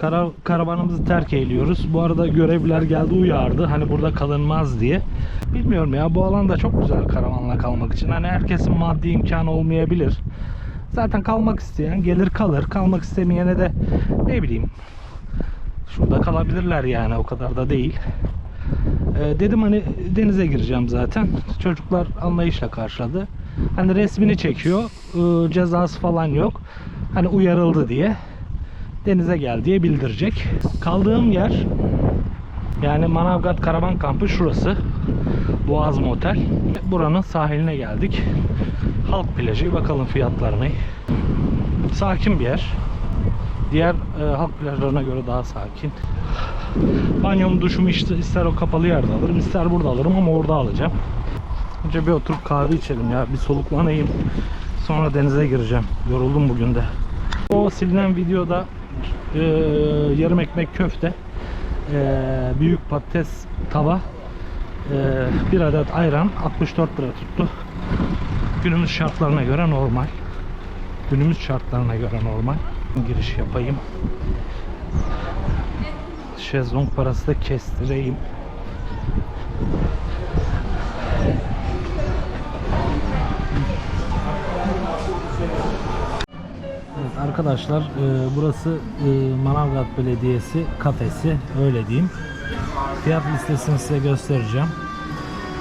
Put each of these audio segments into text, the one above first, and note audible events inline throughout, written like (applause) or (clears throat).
Kara, karavanımızı terk eyliyoruz. Bu arada görevliler geldi uyardı. Hani burada kalınmaz diye. Bilmiyorum ya bu alan da çok güzel karavanla kalmak için. Hani herkesin maddi imkanı olmayabilir. Zaten kalmak isteyen gelir kalır. Kalmak istemeyene de ne bileyim şurada kalabilirler yani o kadar da değil. Ee, dedim hani denize gireceğim zaten. Çocuklar anlayışla karşıladı. Hani resmini çekiyor. Ee, cezası falan yok. Hani uyarıldı diye denize gel diye bildirecek. Kaldığım yer yani Manavgat Karavan Kampı şurası. Boğaz Motel. Buranın sahiline geldik. Halk plajı bakalım fiyatlarına. Sakin bir yer. Diğer e, halk plajlarına göre daha sakin. Banyomu duşumu işte ister o kapalı yerde alırım ister burada alırım ama orada alacağım. Önce bir oturup kahve içelim ya bir soluklanayım. Sonra denize gireceğim. Yoruldum bugün de. O silinen videoda e, yarım ekmek köfte, e, büyük patates tava, e, bir adet ayran 64 lira tuttu. Günümüz şartlarına göre normal. Günümüz şartlarına göre normal. Giriş yapayım. Şezlong parası da kestireyim. Arkadaşlar e, burası e, Manavgat Belediyesi kafesi öyle diyeyim. Fiyat listesini size göstereceğim.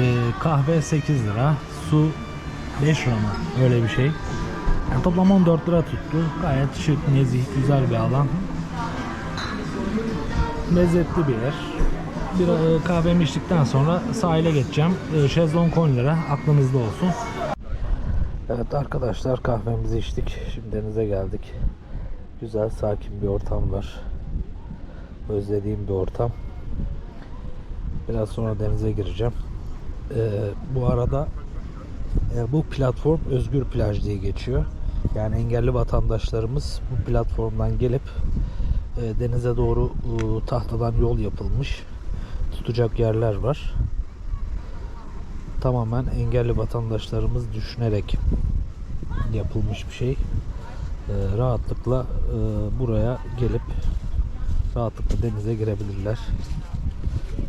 E, kahve 8 lira, su 5 lira mı? Öyle bir şey. Yani toplam 14 lira tuttu. Gayet şık, nezih, güzel bir alan. Lezzetli bir yer. Bir e, kahvemi içtikten sonra sahile geçeceğim. E, şezlong 10 lira. Aklınızda olsun. Evet arkadaşlar kahvemizi içtik. Şimdi denize geldik. Güzel sakin bir ortam var. Özlediğim bir ortam. Biraz sonra denize gireceğim. Ee, bu arada e, bu platform Özgür Plaj diye geçiyor. Yani engelli vatandaşlarımız bu platformdan gelip e, denize doğru e, tahtadan yol yapılmış. Tutacak yerler var tamamen engelli vatandaşlarımız düşünerek yapılmış bir şey. Ee, rahatlıkla e, buraya gelip rahatlıkla denize girebilirler.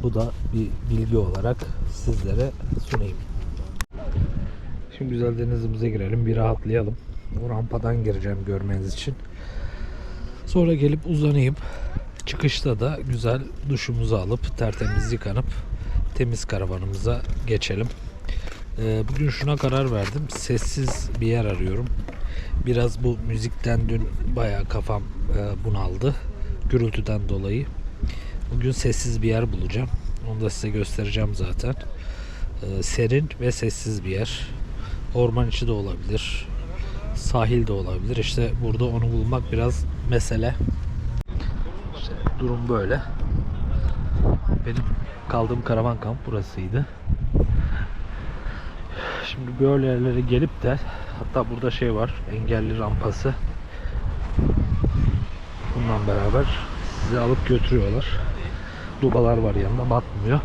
Bu da bir bilgi olarak sizlere sunayım. Şimdi güzel denizimize girelim, bir rahatlayalım. O rampadan gireceğim görmeniz için. Sonra gelip uzanayım. Çıkışta da güzel duşumuzu alıp tertemiz yıkanıp temiz karavanımıza geçelim. Ee, bugün şuna karar verdim. Sessiz bir yer arıyorum. Biraz bu müzikten dün bayağı kafam e, bunaldı. Gürültüden dolayı. Bugün sessiz bir yer bulacağım. Onu da size göstereceğim zaten. Ee, serin ve sessiz bir yer. Orman içi de olabilir. Sahil de olabilir. İşte burada onu bulmak biraz mesele. İşte durum böyle. Benim kaldığım karavan kamp burasıydı. Şimdi böyle yerlere gelip de hatta burada şey var engelli rampası. Bundan beraber sizi alıp götürüyorlar. Dubalar var yanında batmıyor.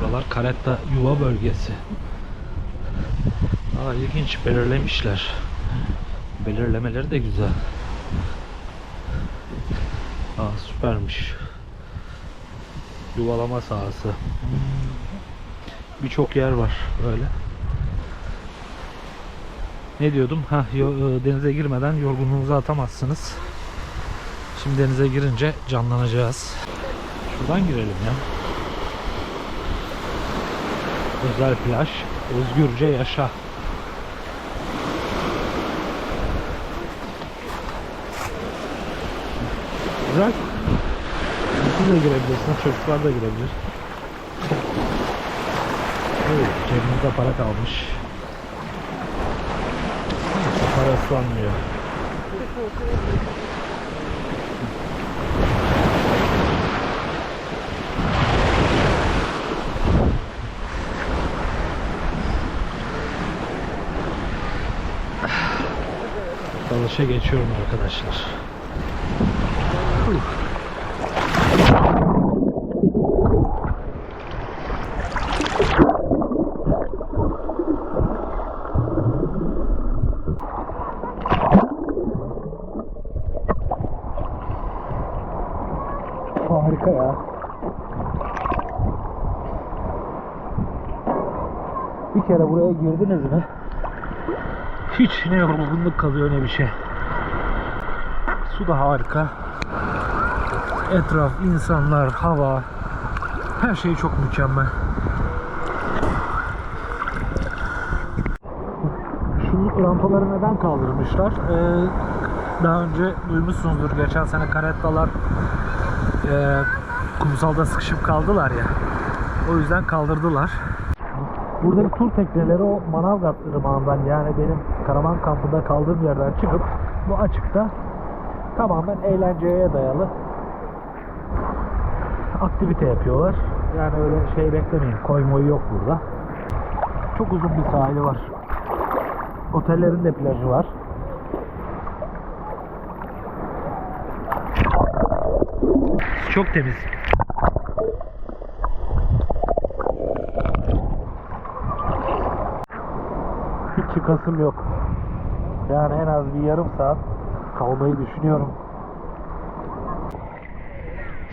Buralar Karetta yuva bölgesi. Aa, ilginç belirlemişler. Belirlemeleri de güzel. Aa süpermiş. Yuvalama sahası. Birçok yer var öyle. Ne diyordum? Ha denize girmeden yorgunluğunuzu atamazsınız. Şimdi denize girince canlanacağız. Şuradan girelim ya. Özel plaj. Özgürce yaşa. Güzel. Siz de girebilirsiniz. Çocuklar da girebilir. Evet, cebimizde para kalmış. Neyse, para ıslanmıyor. Dalışa geçiyorum arkadaşlar. Harika ya. Bir kere buraya girdiniz mi? Hiç ne yorgunluk kalıyor ne bir şey. Su da harika. Etraf, insanlar, hava. Her şey çok mükemmel. Şu rampaları neden kaldırmışlar? Ee, daha önce duymuşsunuzdur. Geçen sene karettalar e, kumsalda sıkışıp kaldılar ya. O yüzden kaldırdılar. Buradaki tur tekneleri o Manavgat ırmağından yani benim karavan kampında kaldığım yerden çıkıp bu açıkta tamamen eğlenceye dayalı aktivite yapıyorlar. Yani öyle şey beklemeyin. Koy moy yok burada. Çok uzun bir sahili var. Otellerin de plajı var. Çok temiz. Hiç çıkasım yok. Yani en az bir yarım saat kalmayı düşünüyorum.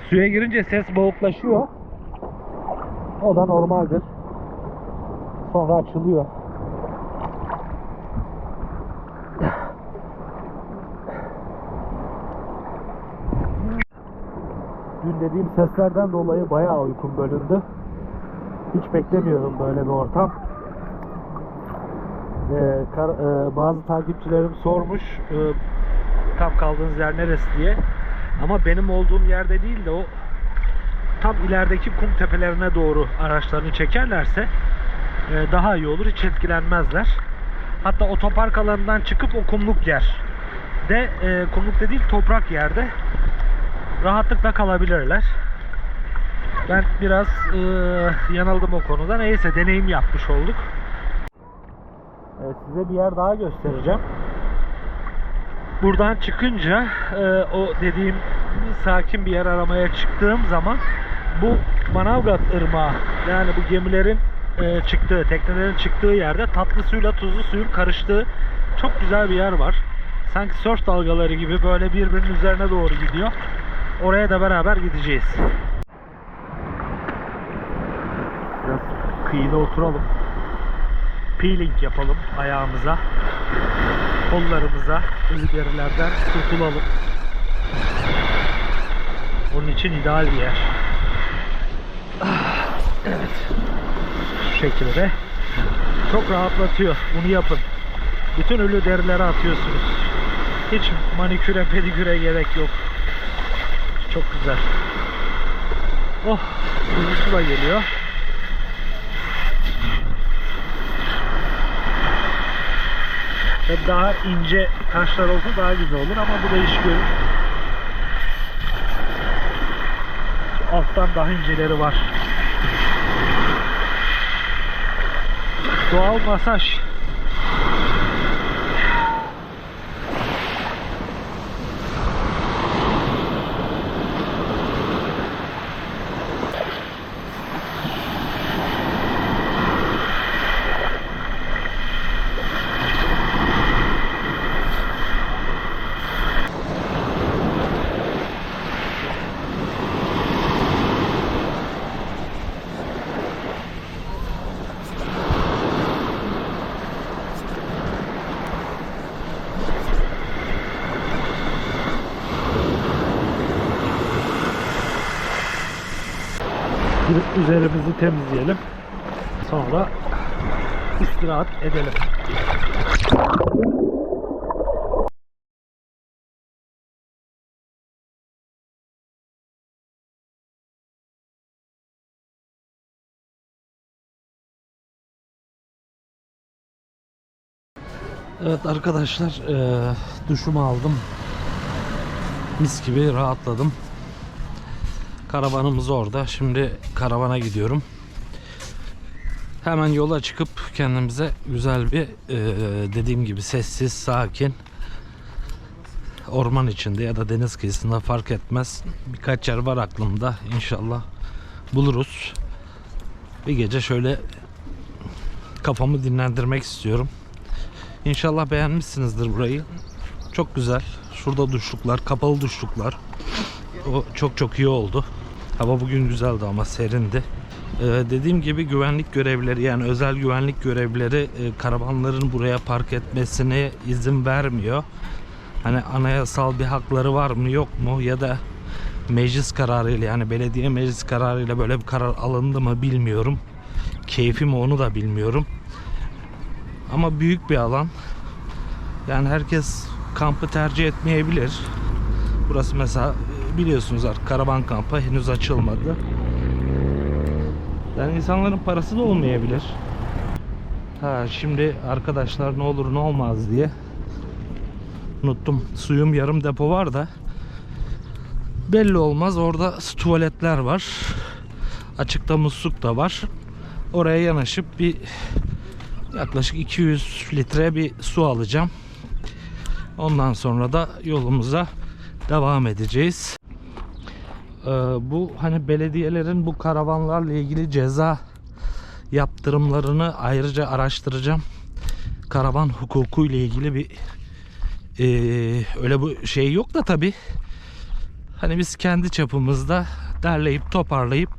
Suya girince ses boğuklaşıyor. O da normaldir. Sonra açılıyor. Dün dediğim seslerden dolayı bayağı uykum bölündü. Hiç beklemiyordum böyle bir ortam. Ee, kar- e, bazı takipçilerim sormuş e, tam kaldığınız yer neresi diye. Ama benim olduğum yerde değil de o tam ilerideki kum tepelerine doğru araçlarını çekerlerse e, daha iyi olur. Hiç etkilenmezler. Hatta otopark alanından çıkıp o kumluk yer de e, kumluk da değil toprak yerde rahatlıkla kalabilirler. Ben biraz e, yanıldım o konuda. Neyse deneyim yapmış olduk. E, size bir yer daha göstereceğim. Buradan çıkınca e, o dediğim sakin bir yer aramaya çıktığım zaman bu Manavgat Irmağı yani bu gemilerin e, çıktığı, teknelerin çıktığı yerde tatlı suyla tuzlu suyun karıştığı çok güzel bir yer var. Sanki surf dalgaları gibi böyle birbirinin üzerine doğru gidiyor. Oraya da beraber gideceğiz. Biraz kıyıda oturalım. Peeling yapalım ayağımıza. Kollarımıza ızgarilerden kurtulalım. Onun için ideal bir yer. Ah, Evet. Şu şekilde. Çok rahatlatıyor. Bunu yapın. Bütün ölü derileri atıyorsunuz. Hiç maniküre pediküre gerek yok. Çok güzel. Oh, kuzusu da geliyor. Tabii daha ince taşlar olsa daha güzel olur ama bu da iş görür. Şu alttan daha inceleri var. Doğal masaj. Temizleyelim. Sonra istirahat edelim. Evet arkadaşlar eee duşumu aldım. Mis gibi rahatladım. Karavanımız orada. Şimdi karavana gidiyorum. Hemen yola çıkıp kendimize güzel bir eee, dediğim gibi sessiz, sakin orman içinde ya da deniz kıyısında fark etmez. Birkaç yer var aklımda. İnşallah buluruz. Bir gece şöyle kafamı dinlendirmek istiyorum. İnşallah beğenmişsinizdir burayı. Çok güzel. Şurada duşluklar, kapalı duşluklar. O çok çok iyi oldu. Hava bugün güzeldi ama serindi. Ee, dediğim gibi güvenlik görevlileri yani özel güvenlik görevlileri e, karavanların buraya park etmesine izin vermiyor. Hani anayasal bir hakları var mı yok mu ya da meclis kararıyla yani belediye meclis kararıyla böyle bir karar alındı mı bilmiyorum. Keyfi mi onu da bilmiyorum. Ama büyük bir alan. Yani herkes kampı tercih etmeyebilir. Burası mesela e, biliyorsunuz artık karavan kampı henüz açılmadı. Yani insanların parası da olmayabilir. Ha şimdi arkadaşlar ne olur ne olmaz diye unuttum. Suyum yarım depo var da belli olmaz. Orada tuvaletler var. Açıkta musluk da var. Oraya yanaşıp bir yaklaşık 200 litre bir su alacağım. Ondan sonra da yolumuza devam edeceğiz. Ee, bu hani belediyelerin bu karavanlarla ilgili ceza yaptırımlarını ayrıca araştıracağım. Karavan hukuku ile ilgili bir ee, öyle bu şey yok da tabi. Hani biz kendi çapımızda derleyip toparlayıp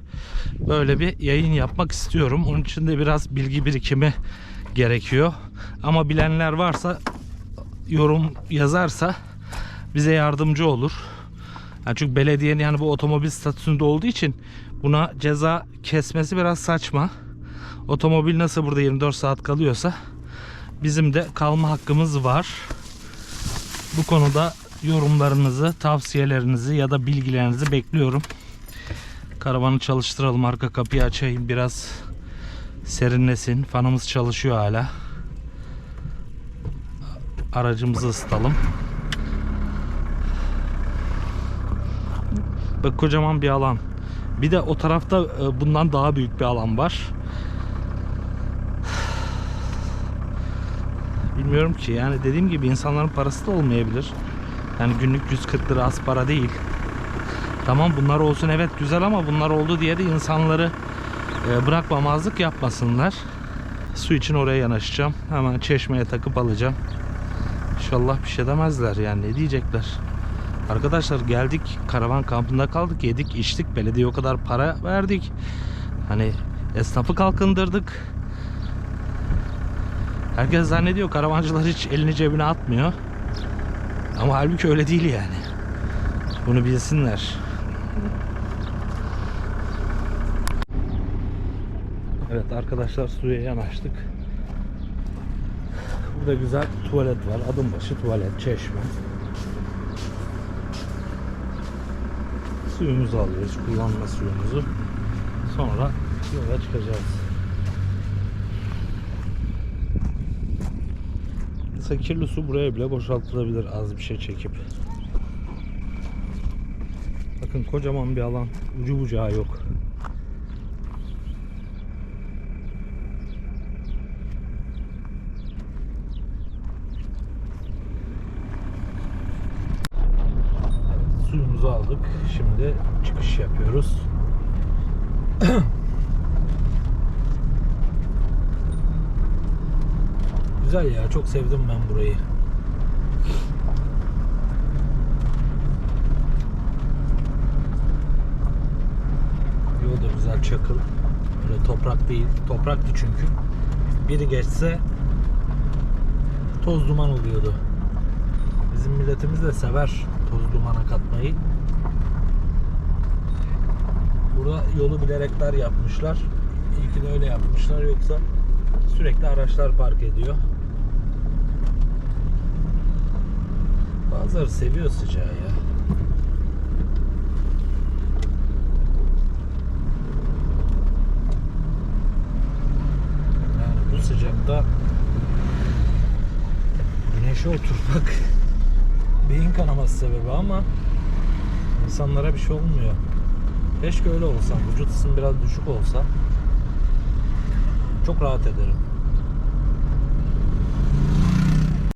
böyle bir yayın yapmak istiyorum. Onun için de biraz bilgi birikimi gerekiyor. Ama bilenler varsa yorum yazarsa bize yardımcı olur. Yani çünkü belediyenin yani bu otomobil statüsünde olduğu için buna ceza kesmesi biraz saçma. Otomobil nasıl burada 24 saat kalıyorsa bizim de kalma hakkımız var. Bu konuda yorumlarınızı, tavsiyelerinizi ya da bilgilerinizi bekliyorum. Karavanı çalıştıralım, arka kapıyı açayım biraz serinlesin. Fanımız çalışıyor hala. Aracımızı ısıtalım. Bak kocaman bir alan. Bir de o tarafta e, bundan daha büyük bir alan var. Bilmiyorum ki yani dediğim gibi insanların parası da olmayabilir. Yani günlük 140 lira az para değil. Tamam bunlar olsun evet güzel ama bunlar oldu diye de insanları e, bırakmamazlık yapmasınlar. Su için oraya yanaşacağım. Hemen çeşmeye takıp alacağım. İnşallah bir şey demezler yani ne diyecekler. Arkadaşlar geldik karavan kampında kaldık yedik içtik belediye o kadar para verdik. Hani esnafı kalkındırdık. Herkes zannediyor karavancılar hiç elini cebine atmıyor. Ama halbuki öyle değil yani. Bunu bilsinler. Evet arkadaşlar suya yanaştık. Burada güzel tuvalet var. Adım başı tuvalet, çeşme. Suyumuzu alıyoruz, kullanma suyumuzu. Sonra yola çıkacağız. Mesela kirli su buraya bile boşaltılabilir az bir şey çekip. Bakın kocaman bir alan. Ucu bucağı yok. Suyumuzu aldık. Şimdi çıkış yapıyoruz. (clears throat) Güzel ya. Çok sevdim ben burayı. Yol da güzel çakıl. Böyle toprak değil. Topraktı çünkü. Biri geçse toz duman oluyordu. Bizim milletimiz de sever toz dumana katmayı. Burada yolu bilerekler yapmışlar. İyi ki öyle yapmışlar yoksa sürekli araçlar park ediyor. Bazıları seviyor sıcağı ya. Yani bu sıcakta güneşe oturmak (laughs) beyin kanaması sebebi ama insanlara bir şey olmuyor. Keşke öyle olsam. Vücut ısım biraz düşük olsa çok rahat ederim.